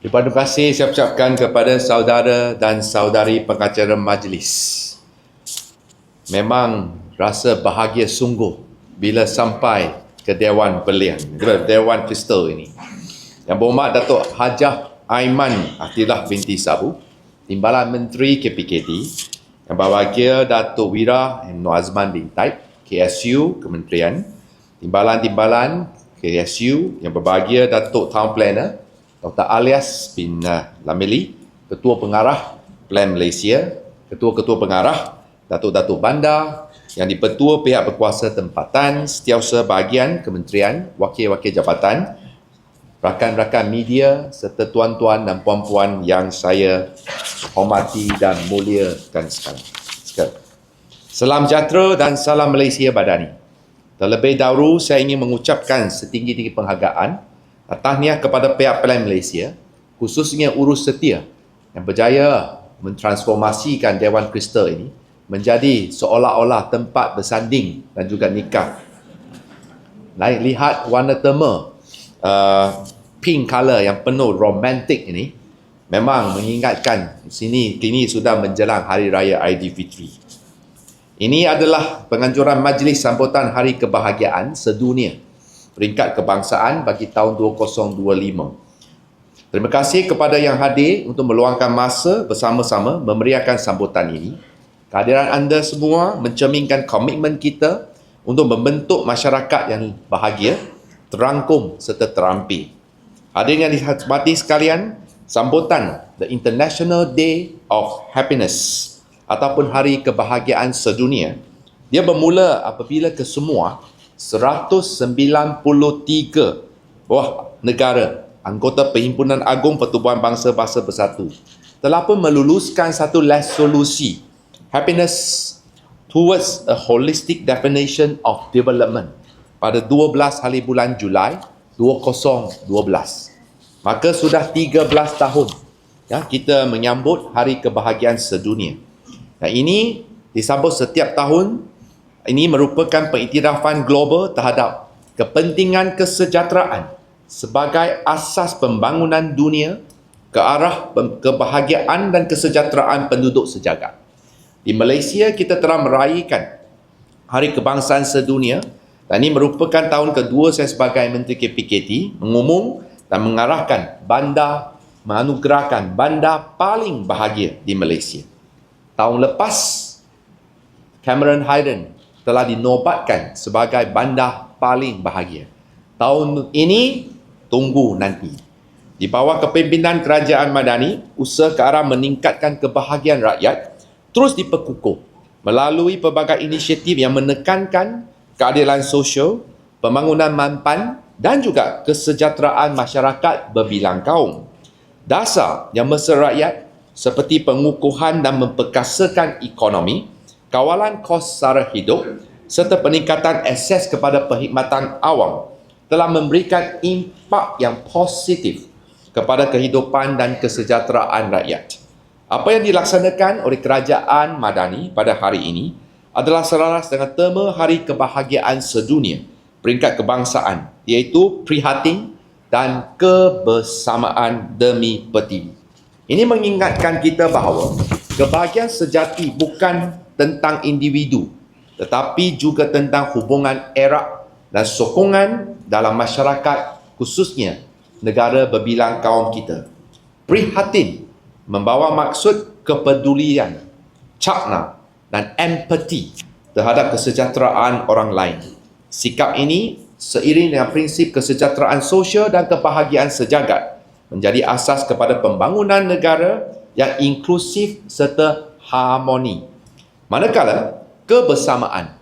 Terima kasih saya ucapkan kepada saudara dan saudari pengacara majlis. Memang rasa bahagia sungguh bila sampai ke Dewan Belian, Dewan Kristal ini. Yang berhormat Datuk Hajah Aiman Atillah binti Sabu, Timbalan Menteri KPKD, yang berbahagia Datuk Wira Nur Azman bin Taib, KSU Kementerian, Timbalan-timbalan KSU yang berbahagia Datuk Town Planner, Dr. Alias bin uh, Lameli, Ketua Pengarah Plan Malaysia, Ketua-Ketua Pengarah, Datuk-Datuk Bandar, yang dipetua pihak berkuasa tempatan, setiausaha bahagian kementerian, wakil-wakil jabatan, rakan-rakan media serta tuan-tuan dan puan-puan yang saya hormati dan muliakan sekalian. Salam sejahtera dan salam Malaysia Badani. Terlebih dahulu saya ingin mengucapkan setinggi-tinggi penghargaan tahniah kepada pihak Plan Malaysia, khususnya Urus Setia yang berjaya mentransformasikan Dewan Kristal ini menjadi seolah-olah tempat bersanding dan juga nikah. Lain lihat warna tema uh, pink color yang penuh romantik ini memang mengingatkan sini kini sudah menjelang hari raya Aidilfitri. Ini adalah penganjuran majlis sambutan hari kebahagiaan sedunia peringkat kebangsaan bagi tahun 2025. Terima kasih kepada yang hadir untuk meluangkan masa bersama-sama memeriahkan sambutan ini. Kehadiran anda semua mencerminkan komitmen kita untuk membentuk masyarakat yang bahagia, terangkum serta terampil. Hadirin yang dihormati sekalian, sambutan The International Day of Happiness ataupun Hari Kebahagiaan Sedunia, dia bermula apabila kesemua 193 wah negara anggota Perhimpunan Agung Pertubuhan Bangsa-Bangsa Bersatu telah pun meluluskan satu resolusi happiness towards a holistic definition of development pada 12 hari bulan Julai 2012. Maka sudah 13 tahun ya kita menyambut hari kebahagiaan sedunia. Dan ini disambut setiap tahun ini merupakan pengiktirafan global terhadap kepentingan kesejahteraan sebagai asas pembangunan dunia ke arah kebahagiaan dan kesejahteraan penduduk sejagat. Di Malaysia kita telah meraihkan Hari Kebangsaan Sedunia dan ini merupakan tahun kedua saya sebagai Menteri KPKT mengumum dan mengarahkan bandar menganugerahkan bandar paling bahagia di Malaysia. Tahun lepas Cameron Hayden telah dinobatkan sebagai bandar paling bahagia. Tahun ini, tunggu nanti. Di bawah kepimpinan Kerajaan Madani, usaha ke arah meningkatkan kebahagiaan rakyat terus diperkukuh melalui pelbagai inisiatif yang menekankan keadilan sosial, pembangunan mampan dan juga kesejahteraan masyarakat berbilang kaum. Dasar yang mesra rakyat seperti pengukuhan dan memperkasakan ekonomi, kawalan kos sara hidup serta peningkatan akses kepada perkhidmatan awam telah memberikan impak yang positif kepada kehidupan dan kesejahteraan rakyat. Apa yang dilaksanakan oleh kerajaan Madani pada hari ini adalah selaras dengan tema Hari Kebahagiaan Sedunia peringkat kebangsaan iaitu prihatin dan kebersamaan demi pertiwi. Ini mengingatkan kita bahawa kebahagiaan sejati bukan tentang individu tetapi juga tentang hubungan erat dan sokongan dalam masyarakat khususnya negara berbilang kaum kita. Prihatin membawa maksud kepedulian, cakna dan empati terhadap kesejahteraan orang lain. Sikap ini seiring dengan prinsip kesejahteraan sosial dan kebahagiaan sejagat menjadi asas kepada pembangunan negara yang inklusif serta harmoni Manakala kebersamaan,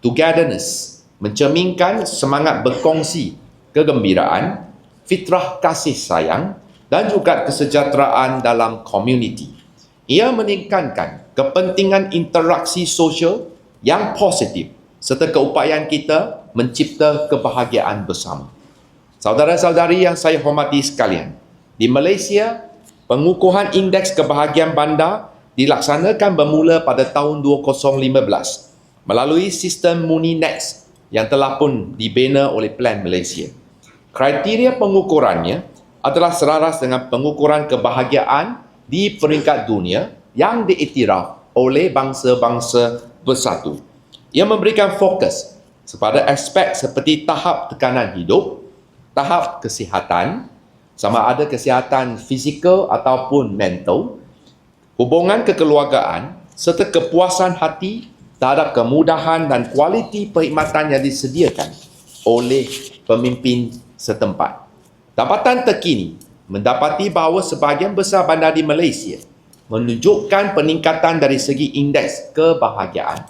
togetherness, mencerminkan semangat berkongsi, kegembiraan, fitrah kasih sayang dan juga kesejahteraan dalam komuniti. Ia meningkatkan kepentingan interaksi sosial yang positif serta keupayaan kita mencipta kebahagiaan bersama. Saudara-saudari yang saya hormati sekalian, di Malaysia, pengukuhan indeks kebahagiaan bandar dilaksanakan bermula pada tahun 2015 melalui sistem MUNINEX yang telah pun dibina oleh Plan Malaysia. Kriteria pengukurannya adalah selaras dengan pengukuran kebahagiaan di peringkat dunia yang diiktiraf oleh bangsa-bangsa bersatu. Ia memberikan fokus kepada aspek seperti tahap tekanan hidup, tahap kesihatan, sama ada kesihatan fizikal ataupun mental, hubungan kekeluargaan serta kepuasan hati terhadap kemudahan dan kualiti perkhidmatan yang disediakan oleh pemimpin setempat. Dapatan terkini mendapati bahawa sebahagian besar bandar di Malaysia menunjukkan peningkatan dari segi indeks kebahagiaan.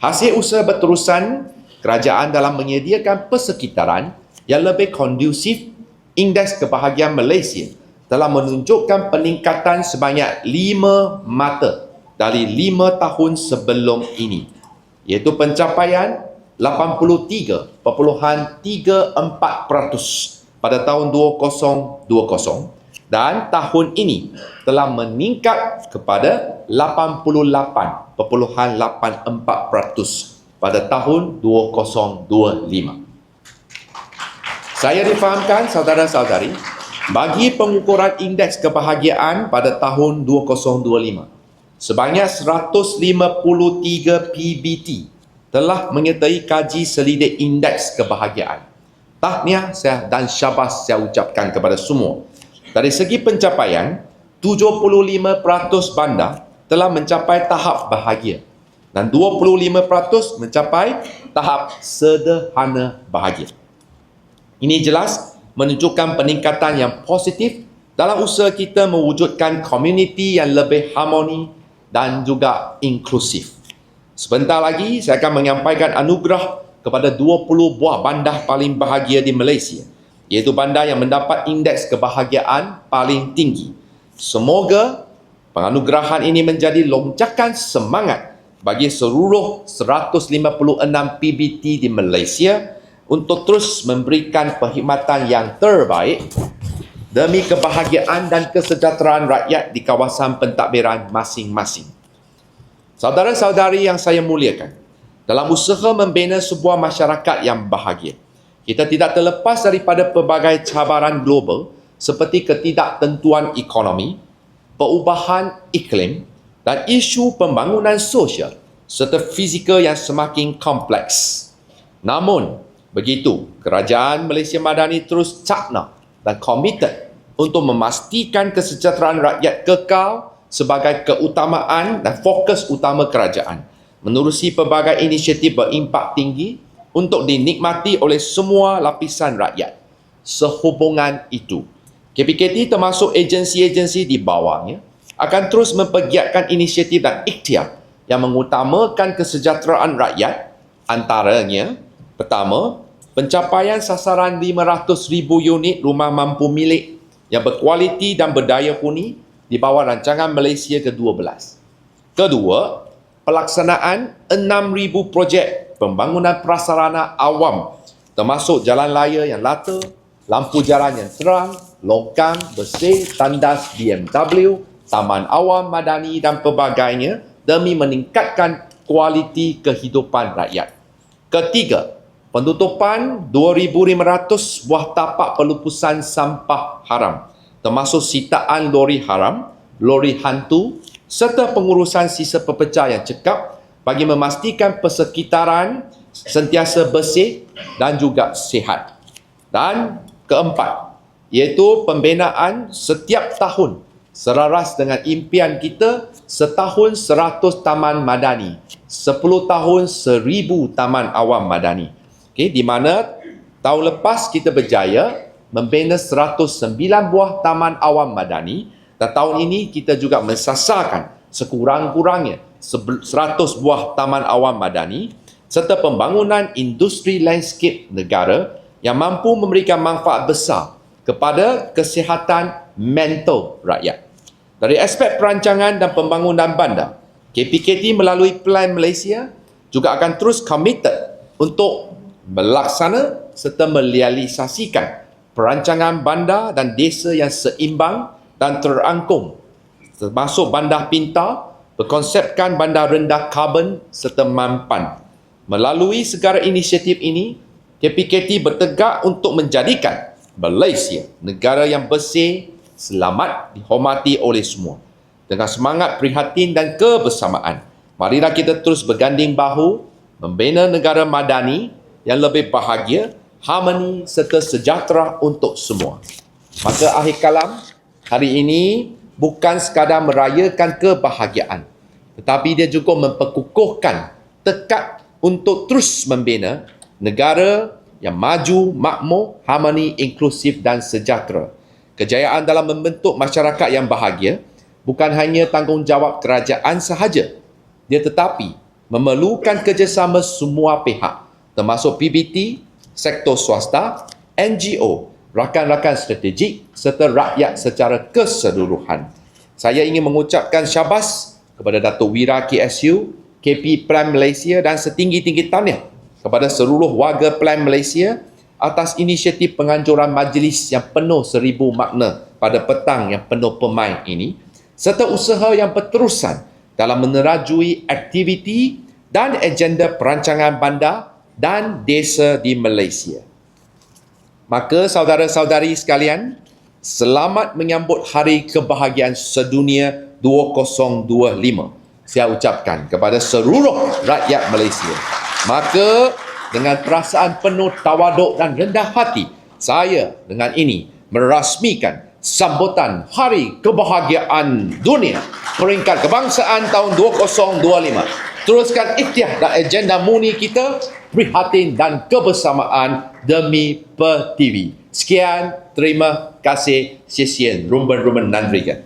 Hasil usaha berterusan kerajaan dalam menyediakan persekitaran yang lebih kondusif indeks kebahagiaan Malaysia telah menunjukkan peningkatan sebanyak 5 mata dari 5 tahun sebelum ini iaitu pencapaian 83.34% pada tahun 2020 dan tahun ini telah meningkat kepada 88.84% pada tahun 2025. Saya difahamkan saudara-saudari, bagi pengukuran indeks kebahagiaan pada tahun 2025, sebanyak 153 PBT telah menyertai kaji selidik indeks kebahagiaan. Tahniah saya dan syabas saya ucapkan kepada semua. Dari segi pencapaian, 75% bandar telah mencapai tahap bahagia dan 25% mencapai tahap sederhana bahagia. Ini jelas menunjukkan peningkatan yang positif dalam usaha kita mewujudkan komuniti yang lebih harmoni dan juga inklusif. Sebentar lagi saya akan menyampaikan anugerah kepada 20 buah bandar paling bahagia di Malaysia iaitu bandar yang mendapat indeks kebahagiaan paling tinggi. Semoga penganugerahan ini menjadi lonjakan semangat bagi seluruh 156 PBT di Malaysia untuk terus memberikan perkhidmatan yang terbaik demi kebahagiaan dan kesejahteraan rakyat di kawasan pentadbiran masing-masing. Saudara-saudari yang saya muliakan, dalam usaha membina sebuah masyarakat yang bahagia, kita tidak terlepas daripada pelbagai cabaran global seperti ketidaktentuan ekonomi, perubahan iklim, dan isu pembangunan sosial serta fizikal yang semakin kompleks. Namun, begitu, kerajaan Malaysia Madani terus cakna dan komited untuk memastikan kesejahteraan rakyat kekal sebagai keutamaan dan fokus utama kerajaan menerusi pelbagai inisiatif berimpak tinggi untuk dinikmati oleh semua lapisan rakyat. Sehubungan itu, KPKT termasuk agensi-agensi di bawahnya akan terus mempergiatkan inisiatif dan ikhtiar yang mengutamakan kesejahteraan rakyat antaranya pertama pencapaian sasaran 500,000 unit rumah mampu milik yang berkualiti dan berdaya huni di bawah rancangan Malaysia ke-12. Kedua, pelaksanaan 6,000 projek pembangunan prasarana awam termasuk jalan raya yang lata, lampu jalan yang terang, longkang, bersih, tandas BMW, taman awam madani dan pelbagainya demi meningkatkan kualiti kehidupan rakyat. Ketiga, penutupan 2,500 buah tapak pelupusan sampah haram termasuk sitaan lori haram, lori hantu serta pengurusan sisa pepecah yang cekap bagi memastikan persekitaran sentiasa bersih dan juga sihat. Dan keempat, iaitu pembinaan setiap tahun selaras dengan impian kita setahun seratus taman madani, sepuluh tahun seribu taman awam madani. Okay, di mana tahun lepas kita berjaya membina 109 buah taman awam madani dan tahun ini kita juga mensasarkan sekurang-kurangnya 100 buah taman awam madani serta pembangunan industri landscape negara yang mampu memberikan manfaat besar kepada kesihatan mental rakyat. Dari aspek perancangan dan pembangunan bandar, KPKT melalui Plan Malaysia juga akan terus committed untuk melaksana serta merealisasikan perancangan bandar dan desa yang seimbang dan terangkum termasuk bandar pintar berkonsepkan bandar rendah karbon serta mampan. Melalui segala inisiatif ini, KPKT bertegak untuk menjadikan Malaysia, negara yang bersih, selamat, dihormati oleh semua. Dengan semangat prihatin dan kebersamaan, marilah kita terus berganding bahu membina negara madani yang lebih bahagia, harmoni serta sejahtera untuk semua. Maka akhir kalam, hari ini bukan sekadar merayakan kebahagiaan, tetapi dia juga memperkukuhkan tekad untuk terus membina negara yang maju, makmur, harmoni, inklusif dan sejahtera. Kejayaan dalam membentuk masyarakat yang bahagia bukan hanya tanggungjawab kerajaan sahaja. Dia tetapi memerlukan kerjasama semua pihak termasuk PBT, sektor swasta, NGO, rakan-rakan strategik serta rakyat secara keseluruhan. Saya ingin mengucapkan syabas kepada Datuk Wira KSU, KP Plan Malaysia dan setinggi-tinggi tahniah kepada seluruh warga Plan Malaysia atas inisiatif penganjuran majlis yang penuh seribu makna pada petang yang penuh pemain ini serta usaha yang berterusan dalam menerajui aktiviti dan agenda perancangan bandar dan desa di Malaysia. Maka saudara-saudari sekalian, selamat menyambut Hari Kebahagiaan Sedunia 2025. Saya ucapkan kepada seluruh rakyat Malaysia. Maka dengan perasaan penuh tawaduk dan rendah hati, saya dengan ini merasmikan sambutan Hari Kebahagiaan Dunia peringkat kebangsaan tahun 2025. Teruskan ikhtiar dan agenda muni kita prihatin dan kebersamaan demi PerTV. Sekian, terima kasih, 谢谢, rumben-rumben nandrikan.